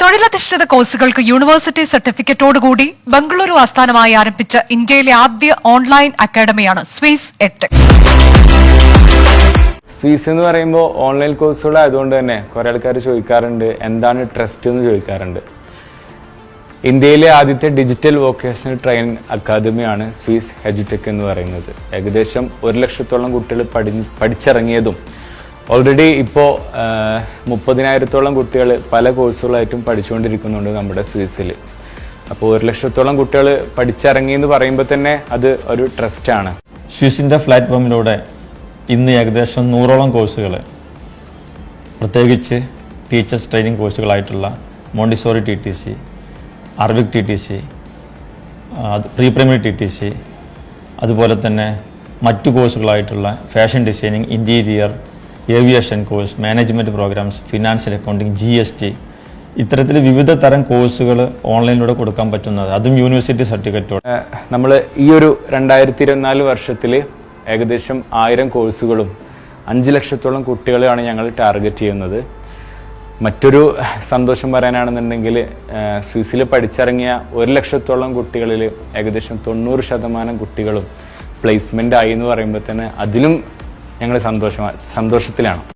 തൊഴിലധിഷ്ഠിത കോഴ്സുകൾക്ക് യൂണിവേഴ്സിറ്റി സർട്ടിഫിക്കറ്റോടുകൂടി ബംഗളൂരു ആസ്ഥാനമായി ആരംഭിച്ച ഇന്ത്യയിലെ ആദ്യ ഓൺലൈൻ അക്കാദമിയാണ് സ്വീസ് എട്ടെക് സ്വീസ് എന്ന് പറയുമ്പോൾ ഓൺലൈൻ കോഴ്സുകൾ ആയതുകൊണ്ട് തന്നെ കുറെ ആൾക്കാർ ചോദിക്കാറുണ്ട് എന്താണ് ട്രസ്റ്റ് എന്ന് ചോദിക്കാറുണ്ട്. ഇന്ത്യയിലെ ആദ്യത്തെ ഡിജിറ്റൽ വൊക്കേഷണൽ ട്രെയിൻ അക്കാദമിയാണ് സ്വീസ് ഹെജുടെക് എന്ന് പറയുന്നത്. ഏകദേശം ഒരു ലക്ഷത്തോളം കുട്ടികൾ പഠി പഠിച്ചിറങ്ങിയതും ഓൾറെഡി ഇപ്പോൾ മുപ്പതിനായിരത്തോളം കുട്ടികൾ പല കോഴ്സുകളായിട്ടും പഠിച്ചുകൊണ്ടിരിക്കുന്നുണ്ട് നമ്മുടെ സ്വീസിൽ അപ്പോൾ ഒരു ലക്ഷത്തോളം കുട്ടികൾ പഠിച്ചിറങ്ങി എന്ന് പറയുമ്പോൾ തന്നെ അത് ഒരു ട്രസ്റ്റാണ് സ്വിസിന്റെ പ്ലാറ്റ്ഫോമിലൂടെ ഇന്ന് ഏകദേശം നൂറോളം കോഴ്സുകൾ പ്രത്യേകിച്ച് teachers training കോഴ്സുകളായിട്ടുള്ള Montessori T T C Arabic T T C pre primary T T C അതുപോലെ തന്നെ മറ്റു കോഴ്സുകളായിട്ടുള്ള fashion designing interior aviation course management programmes financial accounting G S T ഇത്തരത്തിൽ വിവിധ തരം കോഴ്സുകൾ ഓൺലൈനിലൂടെ കൊടുക്കാൻ പറ്റുന്നത്. അതും യൂണിവേഴ്സിറ്റി സർട്ടിഫിക്കറ്റോടെ നമ്മൾ ഈ ഒരു രണ്ടായിരത്തി ഇരുപത്തിനാല് വർഷത്തിൽ ഏകദേശം ആയിരം കോഴ്സുകളും അഞ്ച് ലക്ഷത്തോളം കുട്ടികളെയാണ് ഞങ്ങൾ ടാർഗറ്റ് ചെയ്യുന്നത്. മറ്റൊരു സന്തോഷം പറയാനാണെന്നുണ്ടെങ്കിൽ സ്വിസിൽ പഠിച്ചിറങ്ങിയ ഒരു ലക്ഷത്തോളം കുട്ടികളിൽ ഏകദേശം തൊണ്ണൂറ് ശതമാനം കുട്ടികളും പ്ലേസ്മെന്റ് ആയി എന്ന് പറയുമ്പോൾ തന്നെ അതിലും ഞങ്ങൾ സന്തോഷമാണ് സന്തോഷത്തിലാണ്.